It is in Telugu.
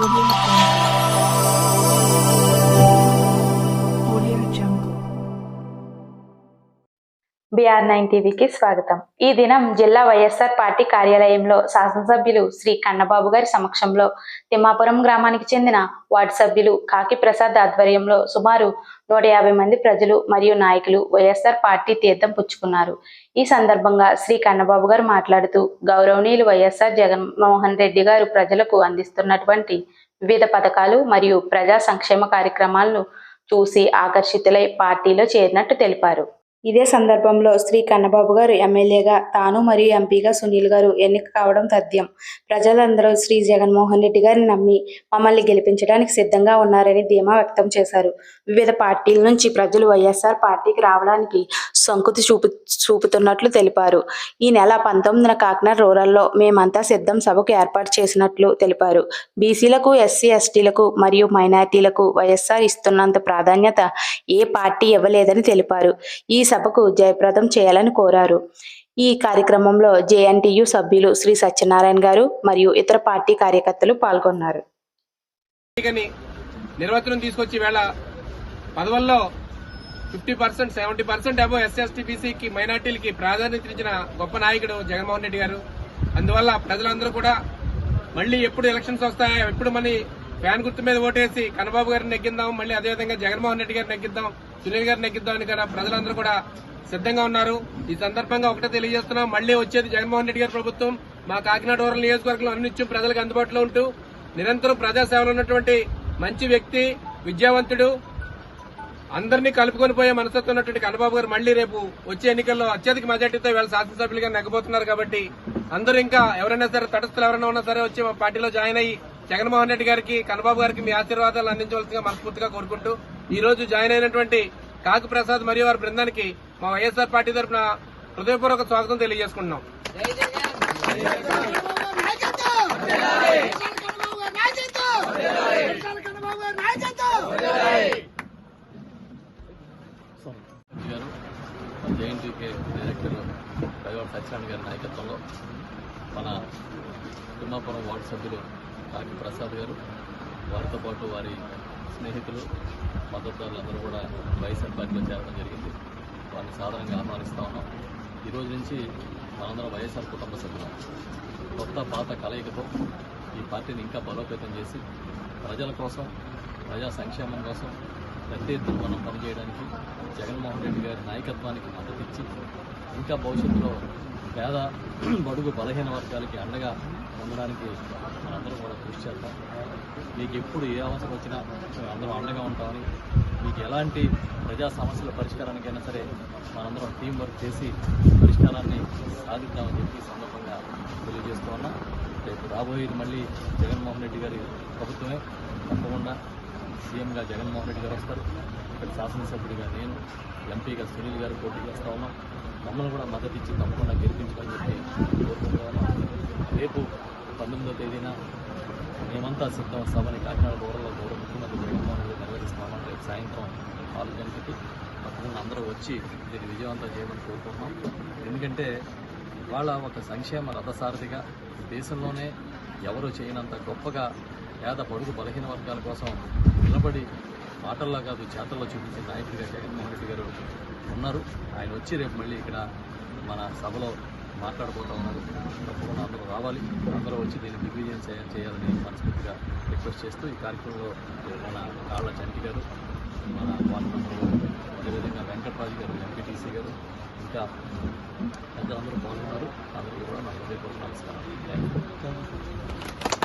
Audio బీఆర్ నైన్ టీవీకి స్వాగతం. ఈ దినం జిల్లా వైఎస్ఆర్ పార్టీ కార్యాలయంలో శాసనసభ్యులు శ్రీ కన్నబాబు గారి సమక్షంలో తిమ్మాపురం గ్రామానికి చెందిన వార్డు సభ్యులు కాకి ప్రసాద్ ఆధ్వర్యంలో సుమారు నూట యాభై మంది ప్రజలు మరియు నాయకులు వైఎస్ఆర్ పార్టీ తీర్థం పుచ్చుకున్నారు. ఈ సందర్భంగా శ్రీ కన్నబాబు గారు మాట్లాడుతూ గౌరవనీయులు వైఎస్ఆర్ జగన్మోహన్ రెడ్డి గారు ప్రజలకు అందిస్తున్నటువంటి వివిధ పథకాలు మరియు ప్రజా సంక్షేమ కార్యక్రమాలను చూసి ఆకర్షితులై పార్టీలో చేరినట్టు తెలిపారు. ఇదే సందర్భంలో శ్రీ కన్నబాబు గారు ఎమ్మెల్యేగా తాను మరియు ఎంపీగా సునీల్ గారు ఎన్నిక కావడం తథ్యం. ప్రజలందరూ శ్రీ జగన్మోహన్ రెడ్డి గారిని నమ్మి మమ్మల్ని గెలిపించడానికి సిద్ధంగా ఉన్నారని ధీమా వ్యక్తం చేశారు. వివిధ పార్టీల నుంచి ప్రజలు వైఎస్ఆర్ పార్టీకి రావడానికి సంకుతి చూపు చూపుతున్నట్లు తెలిపారు. ఈ నెల పంతొమ్మిదిన కాకినాడ రూరల్లో మేమంతా సిద్ధం సభకు ఏర్పాటు చేసినట్లు తెలిపారు. బీసీలకు ఎస్సీ ఎస్టీలకు మరియు మైనార్టీలకు వైఎస్ఆర్ ఇస్తున్నంత ప్రాధాన్యత ఏ పార్టీ ఇవ్వలేదని తెలిపారు. ఈ సభకు జయప్రదం చేయాలని కోరారు. ఈ కార్యక్రమంలో జేఎన్టీయు సభ్యులు శ్రీ సత్యనారాయణ గారు మరియు ఇతర పార్టీ కార్యకర్తలు పాల్గొన్నారు. నిర్వచనం తీసుకొచ్చి వేళ పదవుల్లో ఫిఫ్టీ పర్సెంట్ సెవెంటీ పర్సెంట్ అబో ఎస్ఎస్టీబీసీకి మైనార్టీలకి ప్రాధాన్యత ఇచ్చిన గొప్ప నాయకుడు జగన్మోహన్ రెడ్డి గారు. అందువల్ల ప్రజలందరూ కూడా మళ్ళీ ఎప్పుడు ఎలక్షన్స్ వస్తాయో ఎప్పుడు మళ్ళీ ఫ్యాన్ గుర్తు మీద ఓటేసి కన్నబాబు గారిని నెగ్గిద్దాం మళ్ళీ అదేవిధంగా జగన్మోహన్ రెడ్డి గారిని నెగ్గిద్దాం సునీల్ గారిని నెగ్గిద్దాం అని కూడా ప్రజలందరూ కూడా సిద్ధంగా ఉన్నారు. ఈ సందర్భంగా ఒకటే తెలియజేస్తున్నాం మళ్ళీ వచ్చేది జగన్మోహన్ రెడ్డి గారి ప్రభుత్వం. మా కాకినాడ రూరల్ నియోజకవర్గంలో అన్నిత్యం ప్రజలకు అందుబాటులో ఉంటూ నిరంతరం ప్రజాసేవలో ఉన్నటువంటి మంచి వ్యక్తి విద్యావంతుడు అందరినీ కలుపుకొని పోయే మనస్తత్వం ఉన్నటువంటి కన్నబాబు గారు మళ్ళీ రేపు వచ్చే ఎన్నికల్లో అత్యధిక మెజార్టీతో వీళ్ళ శాసనసభ్యులుగా నెగ్గబోతున్నారు కాబట్టి అందరూ ఇంకా ఎవరైనా సరే తటస్థులు ఎవరైనా ఉన్నా సరే వచ్చి మా పార్టీలో జాయిన్ అయ్యి జగన్మోహన్ రెడ్డి గారికి కన్నబాబు గారికి మీ ఆశీర్వాదాలు అందించవలసిందిగా మనస్ఫూర్తిగా కోరుకుంటూ ఈ రోజు జాయిన్ అయినటువంటి కాకు ప్రసాద్ మరియు వారి బృందానికి మా వైఎస్ఆర్ పార్టీ తరఫున హృదయపూర్వక స్వాగతం తెలియజేసుకుంటున్నాం. జేఎన్టీకే డైరెక్టర్ పైవాడు సత్యనారాయణ గారి నాయకత్వంలో మన తిమ్మాపురం వార్డు సభ్యులు కాకి ప్రసాద్ గారు వారితో పాటు వారి స్నేహితులు మద్దతుదారులందరూ కూడా వైఎస్ఆర్ పార్టీలో చేరడం జరిగింది. వారిని సాధారణంగా ఆహ్వానిస్తా ఉన్నాం. ఈరోజు నుంచి మనందరం వైఎస్ఆర్ కుటుంబ సభ్యులం. కొత్త పాత కలయికతో ఈ పార్టీని ఇంకా బలోపేతం చేసి ప్రజల కోసం ప్రజా సంక్షేమం కోసం పెద్ద ఎత్తున మనం పనిచేయడానికి జగన్మోహన్ రెడ్డి గారి నాయకత్వానికి మద్దతు ఇచ్చి ఇంకా భవిష్యత్తులో పేద బడుగు బలహీన వర్గాలకి అండగా ఉండడానికి మనందరం కూడా కృషి చేద్దాం. మీకు ఎప్పుడు ఏ అవసరం వచ్చినా మేము అందరం అండగా ఉంటామని మీకు ఎలాంటి ప్రజా సమస్యల పరిష్కారానికైనా సరే మనందరం టీం వర్క్ చేసి పరిష్కారాన్ని సాధిద్దామని చెప్పి సందర్భంగా తెలియజేస్తూ ఉన్నాం. రేపు రాబోయేది మళ్ళీ జగన్మోహన్ రెడ్డి గారి ప్రభుత్వమే. తప్పకుండా సీఎంగా జగన్మోహన్ రెడ్డి గారు వస్తారు. ఇక్కడ శాసనసభ్యుడిగా నేను ఎంపీగా సునీల్ గారు పోటీ చేస్తా ఉన్నాం. మమ్మల్ని కూడా మద్దతు ఇచ్చి తప్పకుండా గెలిపించుకొని చెప్పి రేపు పంతొమ్మిదో తేదీన మేమంతా సిద్ధం సభని కాకినాడ గౌరవ గౌరవ ముఖ్యమంత్రి జగన్మోహన్ రెడ్డి నిర్వహిస్తున్నాం రేపు సాయంత్రం నాలుగు గంటలకి తప్పకుండా అందరూ వచ్చి దీన్ని విజయవంతం చేయమని కోరుకుంటున్నాం. ఎందుకంటే ఇవాళ ఒక సంక్షేమ రథసారథిగా దేశంలోనే ఎవరు చేయనంత గొప్పగా పేద పొడుగు బలహీన వర్గాల కోసం నిలబడి మాటల్లో కాదు చేతల్లో చూపించిన నాయకుడిగా జగన్మోహన్ ఉన్నారు. ఆయన వచ్చి రేపు మళ్ళీ ఇక్కడ మన సభలో మాట్లాడుకుంటూ ఉన్నారు. తప్పకుండా అందరూ రావాలి. అందరూ వచ్చి దీన్ని దిగ్విజయం చేయాలని మనస్ఫూర్తిగా రిక్వెస్ట్ చేస్తూ ఈ కార్యక్రమంలో మన కాళ్ళ చంటి గారు మన వార్డు మెంబర్ అదేవిధంగా వెంకటరాజు గారు ఎంపీటీసీ గారు ఇంకా పెద్దలందరూ పాల్గొన్నారు. అందరికీ కూడా నా హృదయపూర్వక నమస్కారం థ్యాంక్ యూ